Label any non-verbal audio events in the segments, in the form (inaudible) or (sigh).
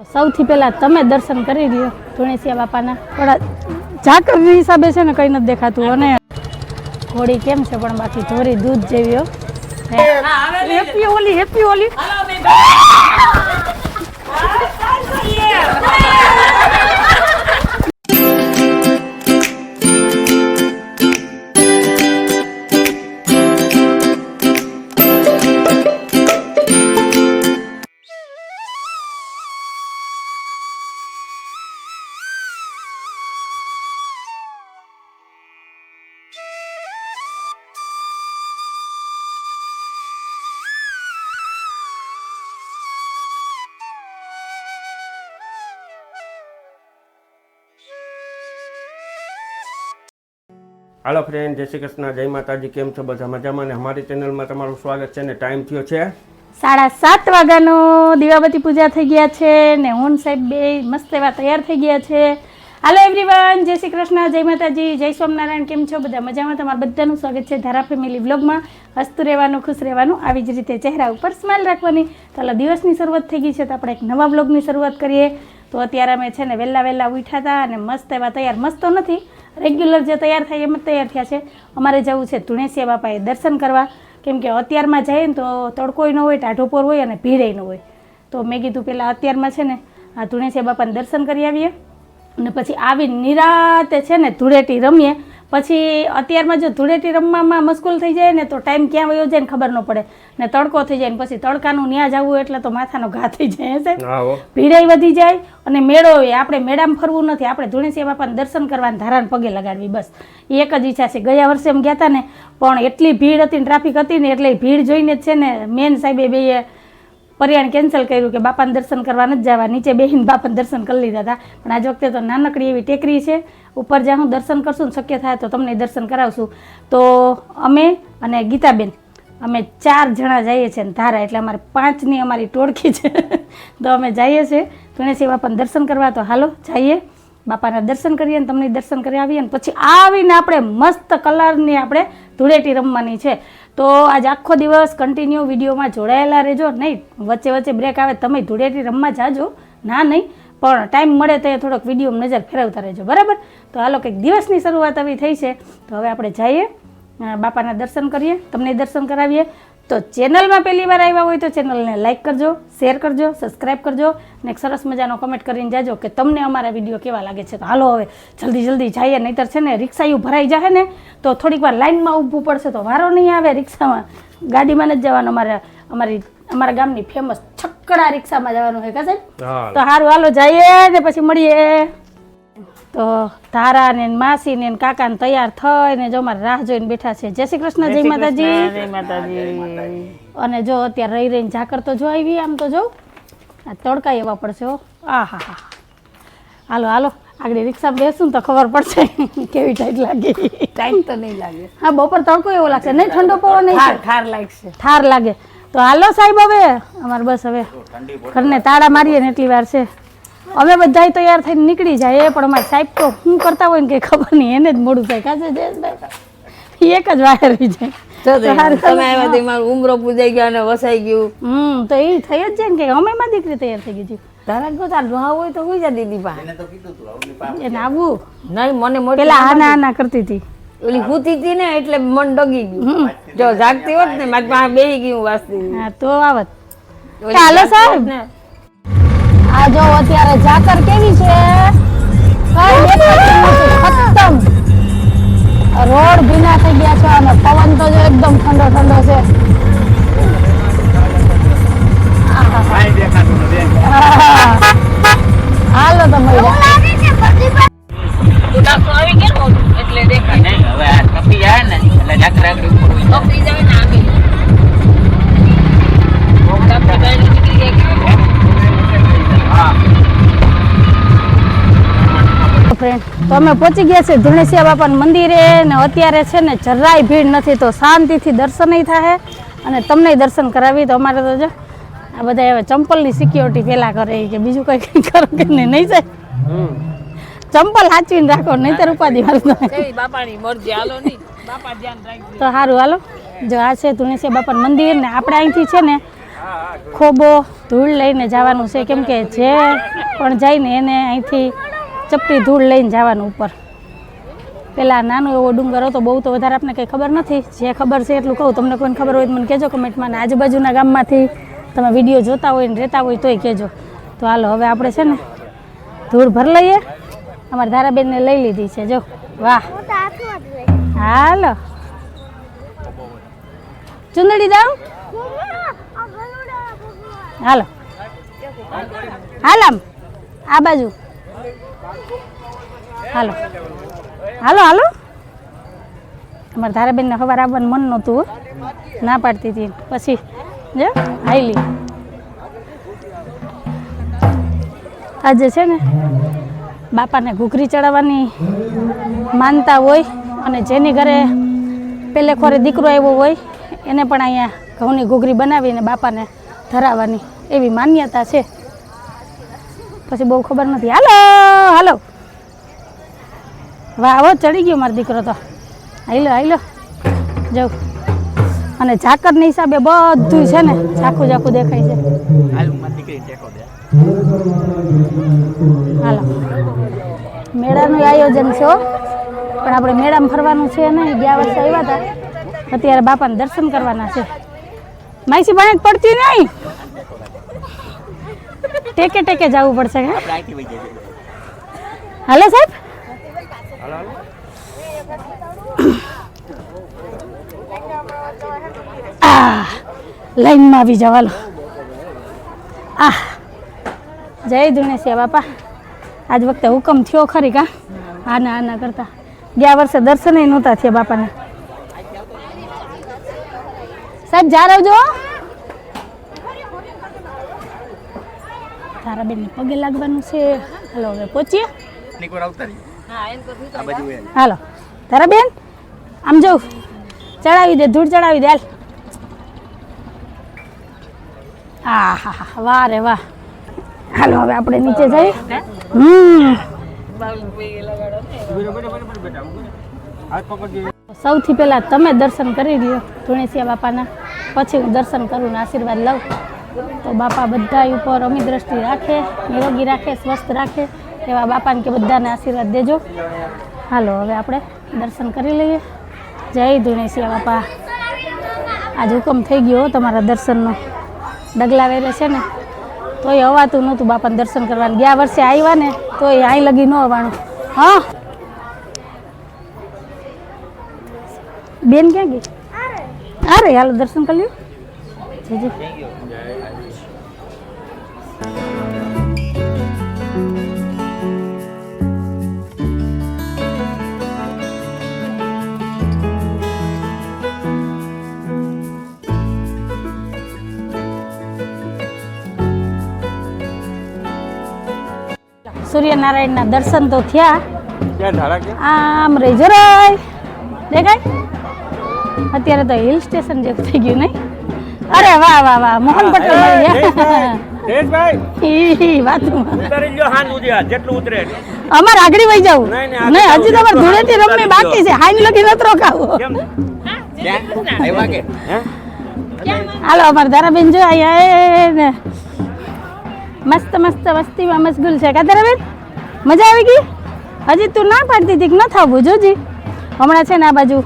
સૌથી પહેલા તમે દર્શન કરી લ્યો ધુણેસિયા બાપાના. થોડા ઝાકરની હિસાબે છે ને કંઈ નથી દેખાતું અને ઘોડી કેમ છે પણ બાકી ધોરી દૂધ જેવી હેપી ઓલી હેપી ઓલી હાલો ફ્રેન્ડ જય શ્રી કૃષ્ણ, જય માતાજી, કેમ છો? બધા મજામાં ને અમારી ચેનલમાં તમારું સ્વાગત છે ને ટાઈમ થયો છે? સાડા સાત વાગ્યાનો દીવાબતી પૂજા થઈ ગયા છે ને હું સાહેબ બે મસ્ત એવા તૈયાર થઈ ગયા છે. હાલો એવરીવન જય શ્રી કૃષ્ણ, જય માતાજી, જય સ્વામિનારાયણ, કેમ છો? બધા મજામાં? તમારું બધાનું સ્વાગત છે ધારા ફેમિલી વ્લોગમાં હસતું રહેવાનું, ખુશ રહેવાનું, આવી જ રીતે ચહેરા ઉપર સ્માઇલ રાખવાની. ચાલો દિવસની શરૂઆત થઈ ગઈ છે તો આપણે એક નવા વ્લોગની શરૂઆત કરીએ. તો અત્યારે અમે છે ને વહેલા વહેલા ઉઠ્યા હતા અને મસ્ત એવા તૈયાર, મસ્ત નથી રેગ્યુલર જે તૈયાર થાય એમ જ તૈયાર થયા છે. અમારે જવું છે ધુણેસિયા બાપાએ દર્શન કરવા. કેમ કે અત્યારમાં જઈએ ને તો તડકોય ન હોય, ટાઢોપોર હોય અને ભીડે ન હોય. તો મેં કીધું પહેલાં અત્યારમાં છે ને, આ ધુણેસિયા બાપાને દર્શન કરી આવીએ. અને પછી આવી નિરાતે છે ને ધૂળેટી રમીએ. પછી અત્યારમાં જો ધૂળેટી રમવામાં મશગુલ થઈ જાય ને તો ટાઈમ ક્યાં વયો જાય ને ખબર ન પડે. ને તડકો થઈ જાય ને પછી તડકાનું ન્યા જવું એટલે તો માથાનો ઘા થઈ જાય સાહેબ? ભીડાઈ વધી જાય અને મેળો હોય આપણે મેળામાં ફરવું નથી. આપણે ધુણેસિયા બાપાને દર્શન કરવાને ધારાને પગે લગાડવી બસ. એ એક જ ઈચ્છા છે. ગયા વર્ષે એમ ગયા હતા ને પણ એટલી ભીડ હતી ને ટ્રાફિક હતી ને એટલે ભીડ જોઈને જ છે ને મેન સાહેબે બે પરિયાણ કેન્સલ કર્યું કે બાપાને દર્શન કરવા નથી જવા. નીચે બેહીને બાપાને દર્શન કરી લીધા હતા. પણ આજ વખતે તો નાનકડી એવી ટેકરી છે. ઉપર જ્યાં હું દર્શન કરશું શક્ય થાય તો તમને દર્શન કરાવશું. તો અમે અને ગીતાબેન, અમે ચાર જણા જઈએ છીએ ધારા, એટલે અમારે પાંચની અમારી ટોળકી છે. (laughs) તો અમે જઈએ છીએ. તુણેસી બાપાને દર્શન કરવા તો હાલો, જઈએ. બાપાના દર્શન કરીએ ને તમને દર્શન કરી આવીએ ને પછી આવીને આપણે મસ્ત કલરની આપણે ધૂળેટી રમવાની છે. તો આજ આખો દિવસ કન્ટિન્યુ વિડીયોમાં જોડાયેલા રહેજો. નહીં, વચ્ચે વચ્ચે બ્રેક આવે તમે ધૂળેટી રમવા જાજો. ના, નહીં, પણ ટાઈમ મળે તો થોડોક વિડીયોમાં નજર ફેરવતા રહેજો. બરાબર? તો હાલો કંઈક દિવસની શરૂઆત આવી થઈ છે. તો હવે આપણે જઈએ બાપાના દર્શન કરીએ, તમને દર્શન કરાવીએ. તો ચેનલમાં પહેલી વાર આવ્યા હોય તો ચેનલને લાઇક કરજો શેર કરજો સબસ્ક્રાઇબ કરજો અને એક સરસ મજાનો કમેન્ટ કરીને જાજો કે તમને અમારા વીડિયો કેવા લાગે છે. તો હાલો હવે જલ્દી જલ્દી જઈએ નહીતર છે ને રિક્ષાયું ભરાઈ જાય ને તો થોડીક વાર લાઇનમાં ઊભું પડશે તો વારો નહીં આવે રિક્ષામાં. ગાડીમાં જ જવાનું અમારે અમારી અમારા ગામની ફેમસ છક્કડા રિક્ષામાં જવાનું હોય કા સાહેબ? તો સારું હાલો જઈએ ને પછી મળીએ. તો તારા ને માસી ને કાકા ને તૈયાર થઈને જો મારે રાહ જોઈને બેઠા છે. જય શ્રી કૃષ્ણ જય માતાજી. અને જો અત્યારે રહી રહીને ઝાકર તો જો આવી આમ તો જો. આ તડકા એવા પડશે હો. આ હા હા. હાલો હાલો. આગળ રિક્ષામાં બેસું તો ખબર પડશે (laughs) કેવી ટાઈટ લાગે. ટાઈમ તો નહીં લાગે. હા બપોર તડકો એવો લાગશે. નહીં ઠંડો પવન નહીં. ઠાર લાગશે. ઠાર લાગે. તો હાલો સાહેબ હવે. અમારે બસ હવે. ઘરને તાળા મારીએ ને એટલી વાર છે. અમે બધા તૈયાર થઈને નીકળી જાય પણ અમારે સાહેબ તો શું કરતા હોય ને કંઈ ખબર નહીં એને જ મોડું થાય. કાશે જયેશભાઈ એક જ વાયર રહી જાય. જો તો હારું. તમે આવ્યા તે મારું ઉમરો પૂજાઈ ગયો અને વસાઈ ગયું. હમ તો એ થઈ જ જાય ને કે અમે માં દીકરી તૈયાર થઈ ગઈ છે તારા જો તાર ડોહા હોય તો હોઈ જા દીદી પા એને આવવું નહીં મને મોટી પેલા આના આના કરતી હતી. ઓલી હૂતી હતી ને એટલે મન ડગી ગયું. જો જાગતી હોત ને મારી પાસે બેહી ગયું વાસતી. હા તો આવત. ચાલો સાહેબ. આ જો અત્યારે ઝાકર કેવી છે. ખતમ. રોડ ભીના થઈ ગયા છે અને પવન તો જો એકદમ ઠંડો ઠંડો છે. હાલો તો મળી એટલે દેખાય. નહીં હવે આ કપી જાય ને એટલે જાત્રા આગળ ઉપર હોય. તો અમે પહોંચી ગયા છે ધુણેસિયા બાપાના મંદિરે ને અત્યારે છે ને જરાય ભીડ નથી તો શાંતિથી દર્શનય થાય અને તમને દર્શન કરાવી તો અમારે તો જો આ બધા હવે ચંપલની સિક્યોરિટી પહેલાં કરે કે બીજું કંઈ કંઈ કરો કે નહીં નહીં જાય ચંપલ સાચવીને રાખો નહીંતર ઉપાધિ મારું તો કઈ બાપાની મરજી હાલો નહીં બાપા ધ્યાન રાખજો. તો સારું હાલો. જો આ છે ધુણેસિયા બાપાનું મંદિર ને આપણે અહીંથી છે ને ખોબો ધૂળ લઈને જવાનું છે કેમ કે જે પણ જાય ને એને અહીંથી ચપટી ધૂળ લઈને જવાનું ઉપર. પેલા નાનો એવો ડુંગર હતો, બહુ તો વધારે આપણે કંઈ ખબર નથી. જે ખબર છે એટલું કહું. તમને કોઈને ખબર હોય તો મને કહેજો કમેન્ટમાં. ને આજુબાજુના ગામમાંથી તમે વીડિયો જોતા હોય ને રહેતા હોય તોય કહેજો. તો હાલો, હવે આપણે છે ને ધૂળ ભર લઈએ. અમારા ધારાબેનને લઈ લીધી છે, જો. વાહ. હાલો. ચુંદડી દાવ. હાલો. હાલ આમ. આ બાજુ. હાલો. હાલો હાલો. બેન ધારાબેનને ખબર આવવાનું મન નહોતું. ના પાડતી હતી. પછી, જો હાઈલી આજે છે ને, બાપાને ઘૂઘરી ચડાવવાની માનતા હોય અને જેની ઘરે પેલે ખોરે દીકરો આવ્યો હોય, એને પણ અહીંયા ઘઉંની ઘૂઘરી બનાવીને બાપાને ધરાવવાની એવી માન્યતા છે. પછી બહુ ખબર નથી હાલો! હાલો. વાહ હો ચડી ગયો મારો દીકરો તો. હાલો હાલો. જાઉં અને ઝાકરના હિસાબે બધું છે ને ઝાખું ઝાખું દેખાય છે. હાલો મેળાનું આયોજન છે પણ આપણે મેળામાં ફરવાનું છે નહીં ગયા વર્ષે આવ્યા હતા. અત્યારે બાપાને દર્શન કરવાના છે. માઈસી પાણી પડતી નહીં. ટેકે ટેકે જવું પડશે હે હાલો સાહેબ? લાઈનમાં આવી જવાલો. આ જય ધુણેશિયા બાપા. આજ વખતે હુકમ થયો ખરી કા? આના આના કરતા. ગયા વર્ષે દર્શન નહોતા થયા બાપાને. સાહેબ જા આવજો તારા બેન પગે લાગવાનું છે. હલો, હવે પહોંચીએ. હાલો. તારા બેન? આમ જો ચડાવી દે ધૂળ ચડાવી દે હાલ. આ હા હા વાહ રે વાહ. હાલો હવે આપણે નીચે જઈએ. હમ. સૌથી પહેલા તમે દર્શન કરી લ્યો ધુણેસિયા બાપાના. પછી હું દર્શન કરું ને આશીર્વાદ લઉં. તો બાપા બધા ઉપર અમી દ્રષ્ટિ રાખે નિરોગી રાખે સ્વસ્થ રાખે. એવા બાપાને કે બધાને આશીર્વાદ દેજો. હાલો હવે આપણે દર્શન કરી લઈએ. જય ધુણેશિયા બાપા. આજ હુકમ થઈ ગયો તમારા દર્શનનો. ડગલા વેરે છે ને તોય અવાતું નહોતું બાપાને દર્શન કરવાનું. ગયા વર્ષે આવ્યા ને તોય અહીં લગી ન આવવાનું હા? બેન ક્યાં ગઈ? અરે હાલો દર્શન કરી લ્યો. જી જી સૂર્યનારાયણના દર્શન તો થયા. ક્યાં ધારા કે? આમ રે જરાય દેખાય? અત્યારે તો હિલ સ્ટેશન જેવું થઈ ગયું નહીં. અરે વાહ વાહ વાહ મોહન પટેલ. અમારે આગળ વહી જવું. નહીં, હજી તો અમારે ધૂળે થી. રમવી બાકી છે. હાઈ લગી નતો રોકાવો. હાલો અમારે ધારાબેન જો અહીંયા ને. મસ્ત મસ્ત વસ્તીમાં મશગુલ છે. કા ધારાબેન મજા આવી ગઈ? હજી તું ના પાડતી હતી કે ન થવું, જોજી. હમણાં છે ને આ બાજુ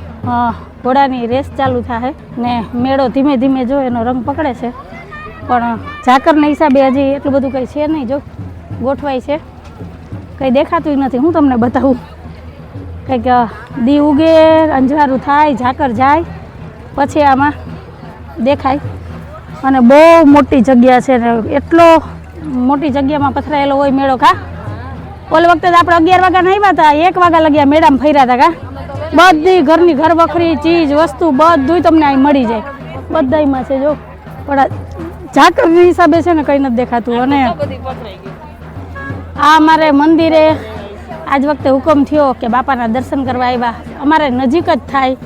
ઘોડાની રેસ ચાલુ થાય ને મેળો ધીમે ધીમે જો એનો રંગ પકડે છે. પણ ઝાકરના હિસાબે હજી એટલું બધું કંઈ છે નહીં જો. ગોઠવાય છે. કંઈ દેખાતું નથી. હું તમને બતાવું. કંઈક દી ઉગે, અંજવારું થાય, ઝાકર જાય, પછી આમાં દેખાય. અને બહુ મોટી જગ્યા છે ને, એટલો મોટી જગ્યામાં પથરાયેલો હોય મેળો કા ઓલ વખતે આપણે અગિયાર વાગ્યા આવ્યા હતા. એક વાગ્યા લગ્યા મેડમ ફર્યા હતા કા? બધી ઘરની ઘર વખરી ચીજ, વસ્તુ બધુંય તમને અહીં મળી જાય. બધાયમાં છે જો. પણ ઝાકરની હિસાબે છે ને કંઈ નથી દેખાતું. અને આ અમારે મંદિરે આજ વખતે હુકમ થયો કે બાપાના દર્શન કરવા આવ્યા. અમારે નજીક જ થાય.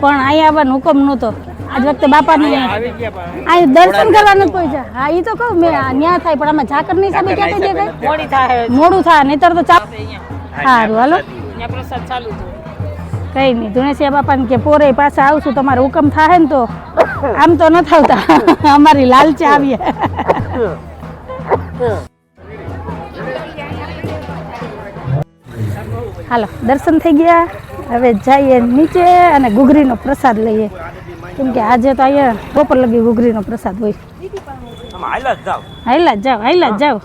પણ અહીંયા આવવાનો હુકમ નહોતો. આજ વખતે બાપાને આ દર્શન કરવા નથી પહોંચ્યા હા એ તો કહું મેં ન્યા થાય પણ આમાં ઝાકરની સામે ક્યાં થઈ જાય મોડી થાય મોડું થાય નહીતર તો ચાપ સારું હાલો. પ્રસાદ ચાલુ કઈ નહીં ધુણેસિયા બાપાને કે પોરે પાછા આવશું તમારો હુકમ થાય ને તો. આમ તો ન થતા અમારી લાલચા આવીએ. હાલો દર્શન થઈ ગયા. હવે જઈએ નીચે અને ઘુઘરીનો પ્રસાદ લઈએ. કેમ કે આજે તો અહીંયા બપોર લગી ઘૂઘરીનો પ્રસાદ હોય. હાઈલા જ જાઓ. હાઈલા જ જાઓ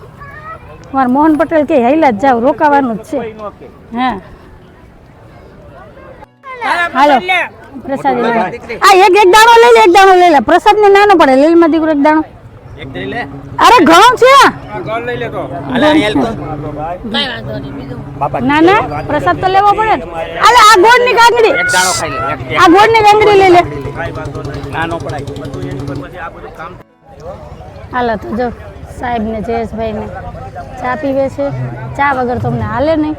મારા મોહન પટેલ કે હાઈલા જ જાઓ રોકાવાનું જ છે. હા. હાલો પ્રસાદ. આ એક એક દાણો લઈ લે એક દાણો લઈ લે. પ્રસાદ ને નાનો પડે લીલમાં દીકરો એક દાણો. અરે ઘઉં છે? ના ના પ્રસાદ તો લેવો પડે. અલે આ ગોળની કાંગડી દાણો ખાઈ લે એક- આ ગોળની કાંગડી લઈ લે. હાલો તો જો સાહેબ ને જયેશભાઈ ને ચા પીવે છે. ચા વગર તો અમને હાલે નહીં.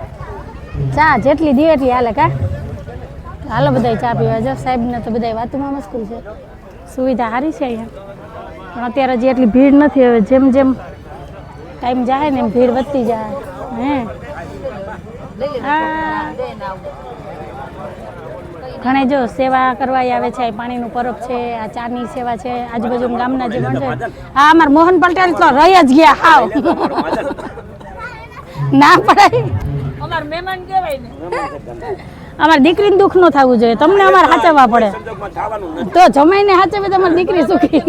ચા જેટલી દીવે એટલી હાલે કા? હાલો બધા ચા પીવા જો સાહેબ ને તો બધા વાતોમાં મસ્કુલ છે. સુવિધા સારી છે અહીંયા. પણ અત્યારે હજી એટલી ભીડ નથી હવે જેમ જેમ ટાઈમ જાય ને એમ ભીડ વધતી જાય હે? ઘણે જો સેવા કરવા આવે છે પાણીનું પરબ છે આ ચાની સેવા છે આજુબાજુ ગામના જે માણસો છે. હા અમાર મોહન પટેલ તો રહી જ ગયા હાવ. ના પડાય. અમાર દીકરીને દુઃખ ન થવું જોઈએ. તમને અમારે સાચવવા પડે. તો જમાઈને સાચવે તો અમારી દીકરી સુખી.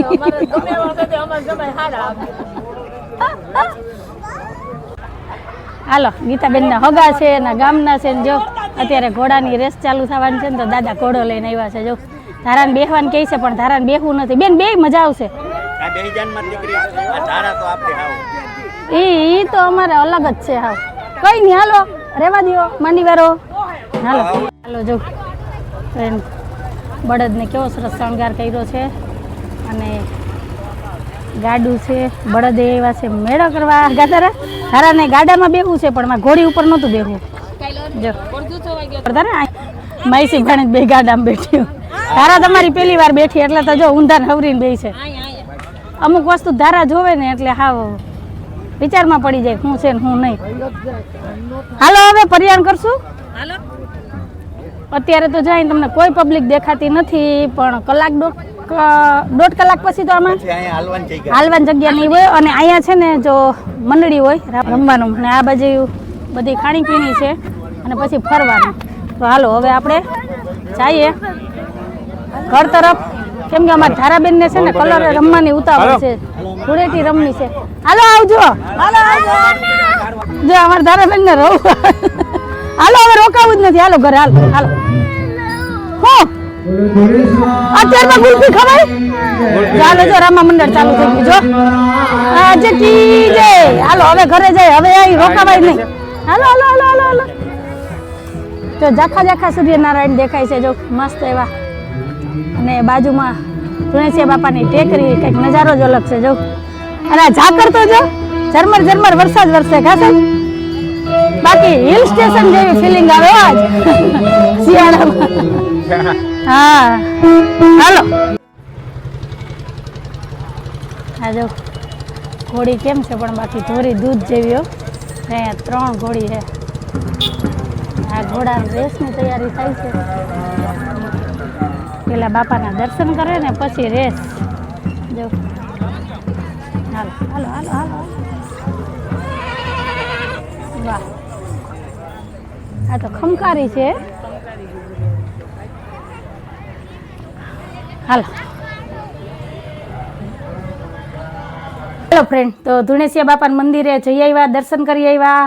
હાલો ગીતાબેનના હગા છે એના ગામના છે ને જો અત્યારે ઘોડાની રેસ ચાલુ થવાની છે ને તો દાદા ઘોડો લઈને આવ્યા છે. જો ધારાને બેહવાનું કહે છે પણ ધારાને બેહવું નથી. બેન બે મજા આવશે. એ ઈ તો અમારે અલગ જ છે હાવ. કઈ નહીં હાલો રેવા દો માંડી વારો હાલો. હાલો. જો. ફ્રેન્ડ બળદને કેવો સરસ શણગાર કર્યો છે અને ગાડું છે. બળદ એવા છે મેળો કરવા ગાધારા. હારા ને ગાડામાં બેહવું છે પણ મારે ઘોડી ઉપર નહોતું બેહવું. જો. માઈસી ભાણે બે ગાડામાં બેઠ્યું ધારા તમારી પહેલી વાર બેઠી એટલે તો જો ઊંધા નવરીને બે છે. અમુક વસ્તુ ધારા જોવે ને એટલે હાવ વિચારમાં પડી જાય હું છે ને હું નહીં. હાલો હવે પરિયાણ કરશું. અત્યારે તો જાય તમને કોઈ પબ્લિક દેખાતી નથી પણ કલાક દોઢ ક- દોઢ કલાક પછી તો આમાં હાલવાની જગ્યા નહીં હોય. અને અહીંયા છે ને જો મંડળી હોય રમવાનું. અને આ બાજુ બધી ખાણીપીણી છે. અને પછી ફરવાનું. તો હાલો હવે આપણે જઈએ. ઘર તરફ. કેમ કે અમારા ધારાબેનને છે ને કલર રમવાની ઉતાવળ છે. ધૂળેટી રમણી છે. હાલો આવજો. હાલો આવજો. જો અમારા ધારાબેનને રહું હાલો હવે રોકાવું જ નથી. હાલો ઘરે હાલો. હાલો. અત્યારમાં ગુલ્ફી ખવાય? ચાલો જો રામા મંડળ ચાલુ થઈ ગયું જો. આજે કી જય હાલો હવે ઘરે જાય હવે અહીં રોકાવાય નહીં. હાલો હાલો હાલો હાલો હાલો. જો જાખા જાખા સૂર્યનારાયણ દેખાય છે જો મસ્ત એવા. અને બાજુમાં ધુણેસિયા બાપાની ટેકરી કંઈક નજારો જ અલગ છે જો. અને ઝાકર તો જો ઝરમર ઝરમર વરસાદ વરસે કા બાકી હિલ સ્ટેશન જેવી ફિલિંગ આવે આજ. (laughs) શિયાળામાં. હા. ઘોડી કેમ છે પણ બાકી ધોરી દૂધ જેવી અહીંયા ત્રણ ઘોડી છે. આ ઘોડા રેસની તૈયારી થાય છે. પેલા બાપાના દર્શન કરે ને પછી રેસ. જો. હાલો હાલો હાલો વાહ. આ તો ખમકારી છે. હાલો. હેલો ફ્રેન્ડ તો ધુણેસિયા બાપાના મંદિરે જઈ આવ્યા, દર્શન કરી આવ્યા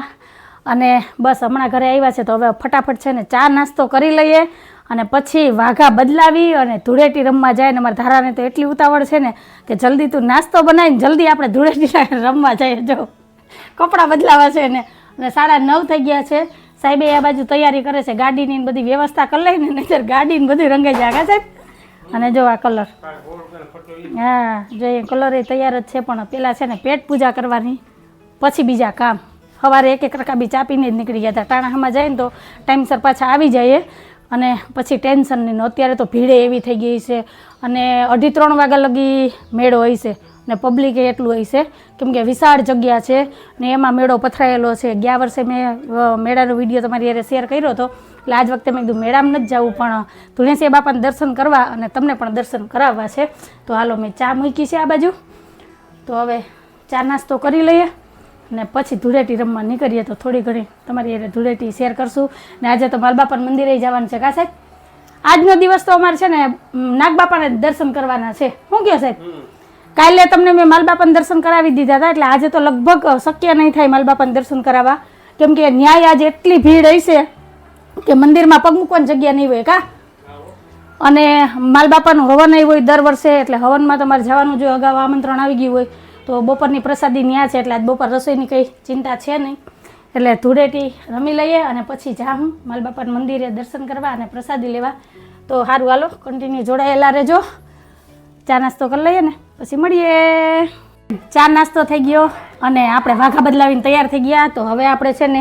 અને બસ હમણાં ઘરે આવ્યા છે, તો હવે ફટાફટ છે ને ચા નાસ્તો કરી લઈએ અને પછી વાઘા બદલાવી અને ધૂળેટી રમવા જાય ને અમારા ધારાને તો એટલી ઉતાવળ છે ને કે જલ્દી તું નાસ્તો બનાવીને જલ્દી આપણે ધૂળેટી રમવા જઈએ જો. કપડાં બદલાવા છે ને. અને સાડા નવ થઈ ગયા છે. સાહેબે આ બાજુ તૈયારી કરે છે, ગાડીની બધી વ્યવસ્થા કરી લઈને નજર ગાડીને બધું રંગાઈ જાય. સાહેબ? અને જો આ કલર. હા જો એ કલર એ તૈયાર જ છે પણ પેલા છે ને પેટ પૂજા કરવાની પછી બીજા કામ. સવારે એક એક રકાબી ચાપીને જ નીકળી ગયા હતા. ટાણામાં જાય ને તો ટાઈમસર પાછા આવી જઈએ અને પછી ટેન્શન નહીં ને અત્યારે તો ભીડે એવી થઈ ગઈ છે અને અઢી ત્રણ વાગ્યા લગી મેળો હોય છે. ને પબ્લિક એટલું હોય છે. કેમ કે વિશાળ જગ્યા છે ને એમાં મેળો પથરાયેલો છે. ગયા વર્ષે મેં મેળાનો વીડિયો તમારી યારે શેર કર્યો હતો. એટલે આજ વખતે મેં કીધું મેળામાં નથી જવું, પણ ધુણેસિયા બાપાને દર્શન કરવા અને તમને પણ દર્શન કરાવવા છે. તો હાલો મેં ચા મૂકી છે આ બાજુ. તો હવે ચા નાસ્તો કરી લઈએ ને પછી ધૂળેટી રમવા નીકળીએ. તો થોડી ઘણી તમારી યારે ધૂળેટી શેર કરશું. ને આજે તો માલબાપાના મંદિરે જવાનું છે કા સાહેબ? આજનો દિવસ તો અમારે છે ને નાગબાપાને દર્શન કરવાના છે. શું કહો સાહેબ? કાલે તમને મેં માલબાપન દર્શન કરાવી દીધા હતા, એટલે આજે તો લગભગ શક્ય નહીં થાય માલબાપન દર્શન કરાવવા. કેમ કે ન્યાય આજે એટલી ભીડ હશે કે મંદિરમાં પગ મૂકવાની જગ્યા નહીં હોય, કા? અને માલબાપાનું હવન આવ્યું હોય દર વર્ષે, એટલે હવનમાં તમારે જવાનું જો અગાઉ આમંત્રણ આવી ગયું હોય, તો બપોરની પ્રસાદી ન્યા છે, એટલે આજ બપોર રસોઈની કંઈ ચિંતા છે નહીં. એટલે ધૂળેટી રમી લઈએ અને પછી જાઉં માલબાપાના મંદિરે દર્શન કરવા અને પ્રસાદી લેવા. તો સારું હાલો કન્ટિન્યુ જોડાયેલા રહેજો. ચા નાસ્તો કરી લઈએ ને? પછી મળીએ. ચા નાસ્તો થઈ ગયો અને આપણે વાઘા બદલાવીને તૈયાર થઈ ગયા. તો હવે આપણે છે ને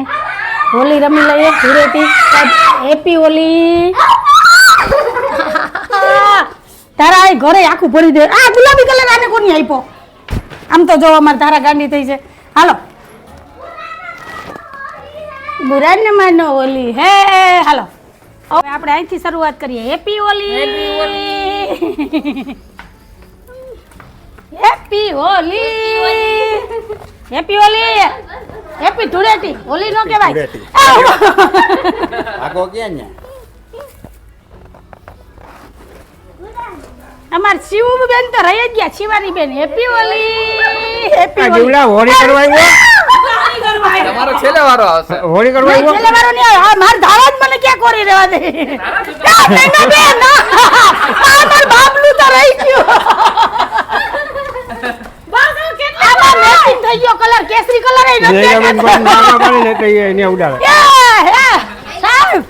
હોલી રમી લઈએ. ધૂળેટી હેપી હોલી. (laughs) તારા આ ઘરે આખું ભરી દે. આ ગુલાબી કલર આને કોની આપ્યો આમ તો જો અમારે તારા ગાંડી થઈ છે. હાલો. બુરાને માનો ઓલી હે, હાલો. હવે આપણે અહીંથી શરૂઆત કરીએ. Happy Holi. Happy Holi happy Holi happy Holi happy Dhuleti Holi નો કહેવાય. આગો કે ને અમાર શિવ બેન તો રહી જ ગયા શિવાની બેન. હેપી હોલી હેપી હોલી જીવડા હોળી કરવા આવ્યો? તમારો છેલ્લે વારો આવશે. હોળી કરવા આવ્યો? છેલ્લે વારો નહીં આવે. આ માર ધારા જ મને ક્યાં કોરી રહેવા દે? ના, બેન, બેન, ના. આ માર બાબલું તો રહી ગયું. આમાં matching થઈ ગયો કલર કેસરી કલર એ નથી જયરાબેન દેખાતો. પણ પાડીને કહીએ એને ઉડાડે. એ, હે, સાહેબ.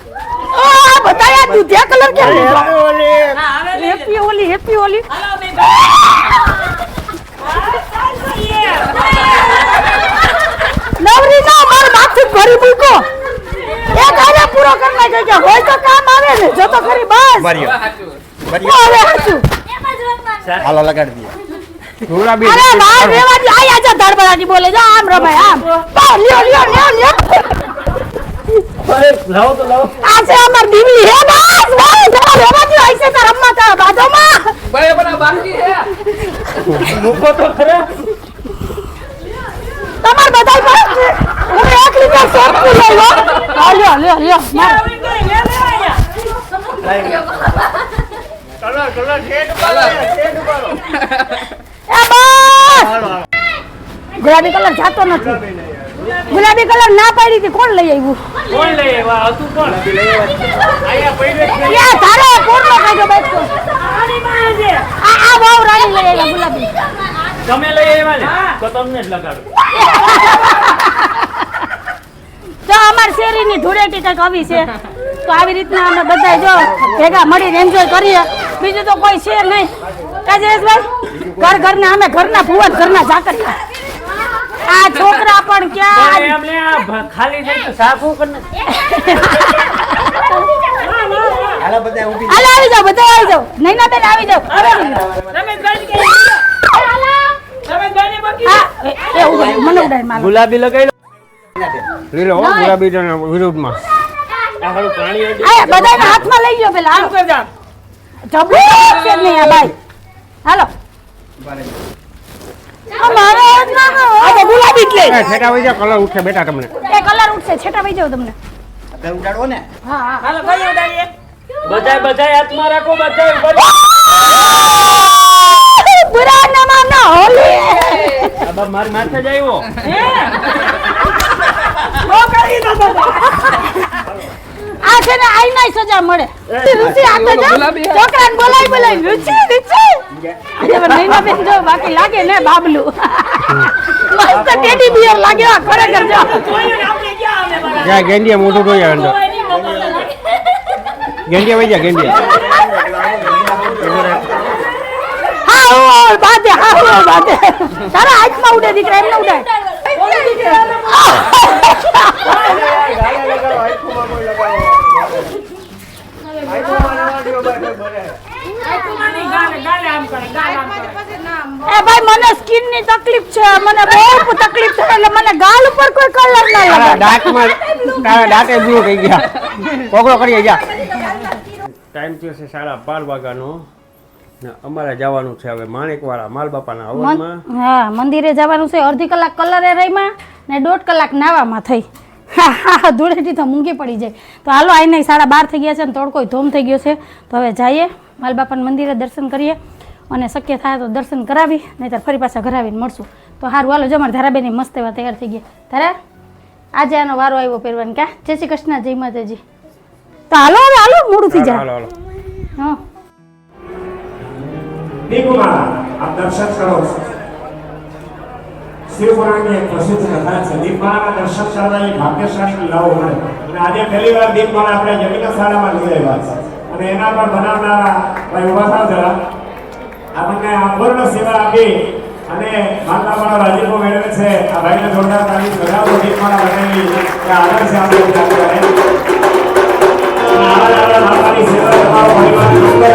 ઓ, આ બધા આ કલર કેમ લીધો? હેપી હોલી. હેપી હોલી નવરી ના મારું માથું ભરી મૂકો. એક હારે પૂરો કરવા હોય તો કામ આવે ને જો તો ખરી બસ. બરિયો ઓ, હવે હાચું. હાલો લગાડી દઈએ. ગુલાબી અરે બહાર રેવા દે આયા જા ધડબડાટી બોલે જા આમ રમાય આમ. બા, લ્યો લ્યો લ્યો લ્યો. આ છે અમાર દીવી હે બસ બસ જરા રહેવા દે આઈ છે તાર અમ્મા તારા બાજુમાં. તમાર બધાય પાસે હું એક લીટર શેમ્પુ લઈ લો હા, લ્યો લ્યો લ્યો માર. એ બસ ગુલાબી કલર જાતો નથી. ગુલાબી કલર ના પાડી હતી કોણ લઈ આવ્યું? કોણ લઈ આવ્યા? હતું કોણ? આયા પડ્યું યા તારે કોણ નો બેઠો આ આ બહુ રાણી લઈ આવ્યા ગુલાબી. તમે લઈ આવ્યા ને તો તમને જ લગાડું. જો અમાર શેરીની ધૂળેટી કંઈક આવી છે. તો આવી રીતના અમે બધા જો ભેગા મળીને એન્જોય કરીએ. બીજું તો કોઈ છે નહીં. કા જયેશભાઈ ઘર ઘરના અમે ઘરના ભુવન ઘરના ઝાકરિયા આ (laughs) છોકરા પણ ક્યાં એમને આ ખાલી થઈ તો સાફું કર હાલો બધા ઊભી હાલો આવી જાવ બધા આવી નૈના બેન આવી જાઓ. હા એ- એ ઉડાય, મને ઉડાય મારો. ગુલાબી લગાવી લીલો ગુલાબી વિરુદ્ધમાં. આ હારું પ્રાણી અડી. આ બધાના હાથમાં લઈ ગયો પેલા આમ જબરું નહીં આ ભાઈ હાલો. કલર ઉઠે બેટા તમને. એ કલર ઉઠશે છેટા વઈ જાવ તમને. અત્યારે ઉડાડવો ને. હા હા. બધાય બધાય હાથમાં રાખો બધાય ઉપર. બુરા ના હોલી. આ બા માથે જ આવ્યો. આ છે ને આઈ સજા મળે. રુચિ આ તો છોકરાને બોલાવી બોલાવી. રુચિ રુચિ. પણ નૈના બેન જો બાકી લાગે ને બાબલું. મસ્ત ટેડી બિયર લાગે આ ખરેખર જો. જ્યાં ગેંડિયા મોટું અંદર ગેંડિયા વઈ જા ગેંડિયા. હા ઓ બાદે હા ઓ બાદે તારા હાથમાં ઉડે દીકરા એ ભાઈ મને સ્કિનની તકલીફ છે. મને બહુ તકલીફ થાય એટલે મને ગાલ ઉપર કોઈ કલર ના લાગે. દાંતમાં તારા દાંતે બ્લુ થઈ ગયા. કોકરો કરી ગયા ટાઈમ થયો છે સાડા બાર વાગ્યાનો. ને અમારે જવાનું છે હવે માણેકવાળા માલબાપાના હવનમાં. હા મંદિરે જવાનું છે. અડધી કલાક કલરે રહીમાં ને દોઢ કલાક નાવામાં થઈ. હા હા ધૂળેટી તો મૂંગી પડી જાય. તો હાલો આઈને સાડા બાર થઈ ગયા છે ને તોડકોય ધોમ થઈ ગયો છે. તો હવે જઈએ. માલબાપાના મંદિરે દર્શન કરીએ. અને શક્ય થાય તો દર્શન કરાવી નહીંતર ફરી પાછા ઘરે આવીને મળશું. તો સારું હાલો જો મારા ધારાબેની મસ્ત એવા તૈયાર થઈ ગયા. ધારા આજે આનો વારો આવ્યો પહેરવાનો. ક્યાં? જય શ્રી કૃષ્ણ જય માતાજી. તો હાલો હવે હાલો મોડું થઈ હાલો જાય હા. આપ દર્શન કરો શિવપુરાણની એક પ્રસિદ્ધ કથા છે દીપમાળાના દર્શન કરવા એ ભાગ્યશાળી લાવો મળે અને આજે પહેલી વાર દીપમાળા આપણે જમીન શાળામાં લઈ આવ્યા છે. અને એના પર બનાવનારા ભાઈ ઊભા થાવ જરા. આપણને અપૂર્ણ સેવા આપી અને માતાવાળો રાજીપો મેળવે છે. આ ભાઈને તારી તાલીમ બજાવો દીપમાળા બનેલી કે આનંદ છે આપણે માતાની સેવા તમારો પરિવાર કરે.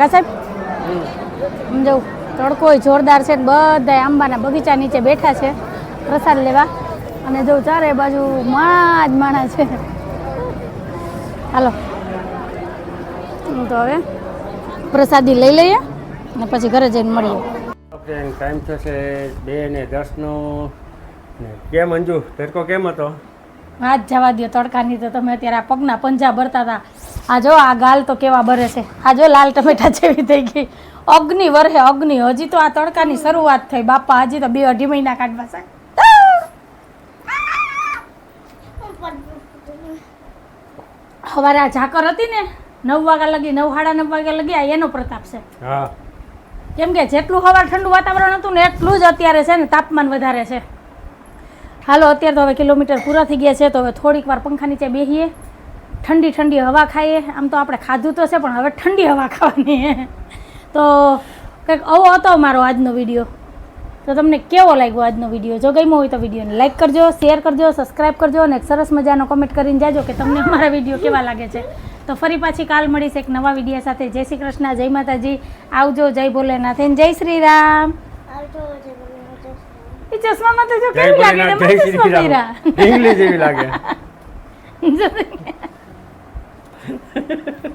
બપોરા કરવા કા સાહેબ સમજો તડકો જોરદાર છે બધા આંબાના બગીચા નીચે બેઠા છે પ્રસાદ લેવા. અને જો ચારે બાજુ માણા જ માણા છે. હાલો. હું તો હવે પ્રસાદી લઈ લઈએ અને પછી ઘરે જઈને મળીએ. ટાઈમ થશે બે ને દસનો. કેમ અંજુ, તડકો કેમ હતો? હાથ જવા દો તડકાની તો તમે અત્યારે આ પગના પંજા ભરતા હતા આ જો આ ગાલ તો કેવા ભરે છે. આ જો લાલ ટમેટા જેવી થઈ ગઈ. અગ્નિ વરહે અગ્નિ. હજી તો આ તડકાની શરૂઆત થઈ. બાપા હજી તો બે અઢી મહિના કાઢવા છે. સવારે આ ઝાકર હતી ને નવ વાગ્યા લગી નવ સાડા નવ વાગ્યા લગી આ એનો પ્રતાપ છે. કેમ કે જેટલું હવા ઠંડુ વાતાવરણ હતું ને એટલું જ અત્યારે છે ને તાપમાન વધારે છે. હાલો, અત્યારે તો હવે કિલોમીટર પૂરા થઈ ગયા છે, તો હવે થોડીક વાર પંખા નીચે બેસીએ ઠંડી ઠંડી હવા ખાઈએ. આમ તો આપણે ખાધું તો છે, પણ હવે ઠંડી હવા ખાવાની તો કંઈક આવો હતો મારો આજનો વીડિયો. તો તમને કેવો લાગ્યો આજનો વીડિયો? જો ગમ્યો હોય તો વિડીયોને લાઈક કરજો શેર કરજો સબસ્ક્રાઈબ કરજો અને સરસ મજાનો કોમેન્ટ કરીને જાજો કે તમને અમારા વીડિયો કેવા લાગે છે. તો ફરી પાછી કાલ મળીશ એક નવા વીડિયો સાથે. જય શ્રી કૃષ્ણ, જય માતાજી. આવજો, જય ભોલેનાથ જય શ્રી રામ. એ ચશ્મામાં તો જો કેવી લાગે? ભોલેનાથ ચશ્મા પહેર્યા ઇંગ્લિશ જેવી લાગે. (laughs)